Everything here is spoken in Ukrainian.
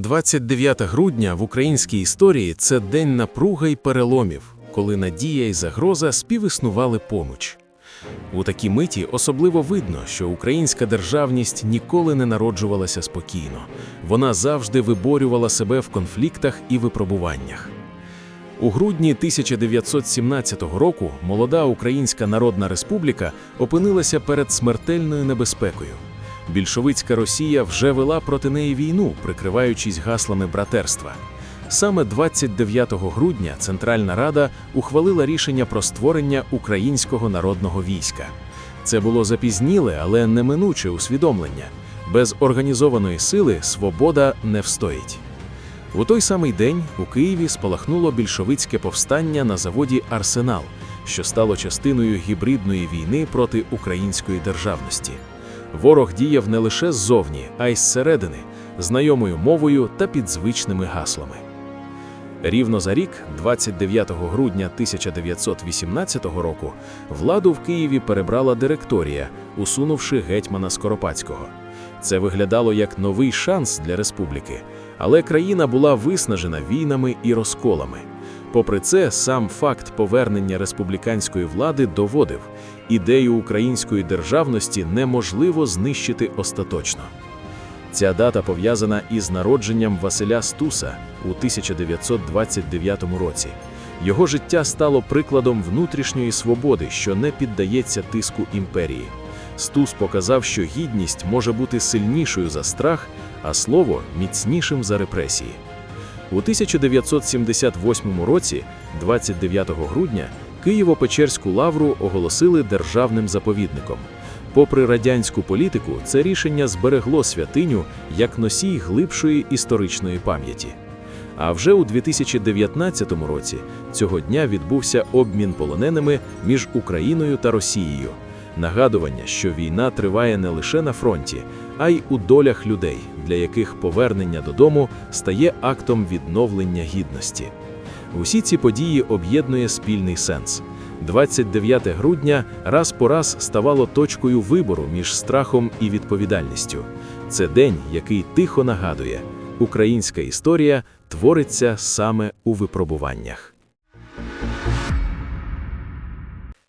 29 грудня в українській історії це день напруги й переломів, коли надія й загроза співіснували поміч. У такій миті особливо видно, що українська державність ніколи не народжувалася спокійно. Вона завжди виборювала себе в конфліктах і випробуваннях. У грудні 1917 року молода Українська Народна Республіка опинилася перед смертельною небезпекою. Більшовицька Росія вже вела проти неї війну, прикриваючись гаслами братерства. Саме 29 грудня Центральна Рада ухвалила рішення про створення українського народного війська. Це було запізніле, але неминуче усвідомлення. Без організованої сили свобода не встоїть. У той самий день у Києві спалахнуло більшовицьке повстання на заводі Арсенал, що стало частиною гібридної війни проти української державності. Ворог діяв не лише ззовні, а й зсередини, знайомою мовою та під звичними гаслами. Рівно за рік, 29 грудня 1918 року, владу в Києві перебрала директорія, усунувши гетьмана Скоропадського. Це виглядало як новий шанс для республіки, але країна була виснажена війнами і розколами. Попри це, сам факт повернення республіканської влади доводив, ідею української державності неможливо знищити остаточно. Ця дата пов'язана із народженням Василя Стуса у 1929 році. Його життя стало прикладом внутрішньої свободи, що не піддається тиску імперії. Стус показав, що гідність може бути сильнішою за страх, а слово міцнішим за репресії. У 1978 році, 29 грудня, Києво-Печерську лавру оголосили державним заповідником. Попри радянську політику, це рішення зберегло святиню як носій глибшої історичної пам'яті. А вже у 2019 році цього дня відбувся обмін полоненими між Україною та Росією. Нагадування, що війна триває не лише на фронті, а й у долях людей, для яких повернення додому стає актом відновлення гідності. Усі ці події об'єднує спільний сенс. 29 грудня раз по раз ставало точкою вибору між страхом і відповідальністю. Це день, який тихо нагадує, українська історія твориться саме у випробуваннях.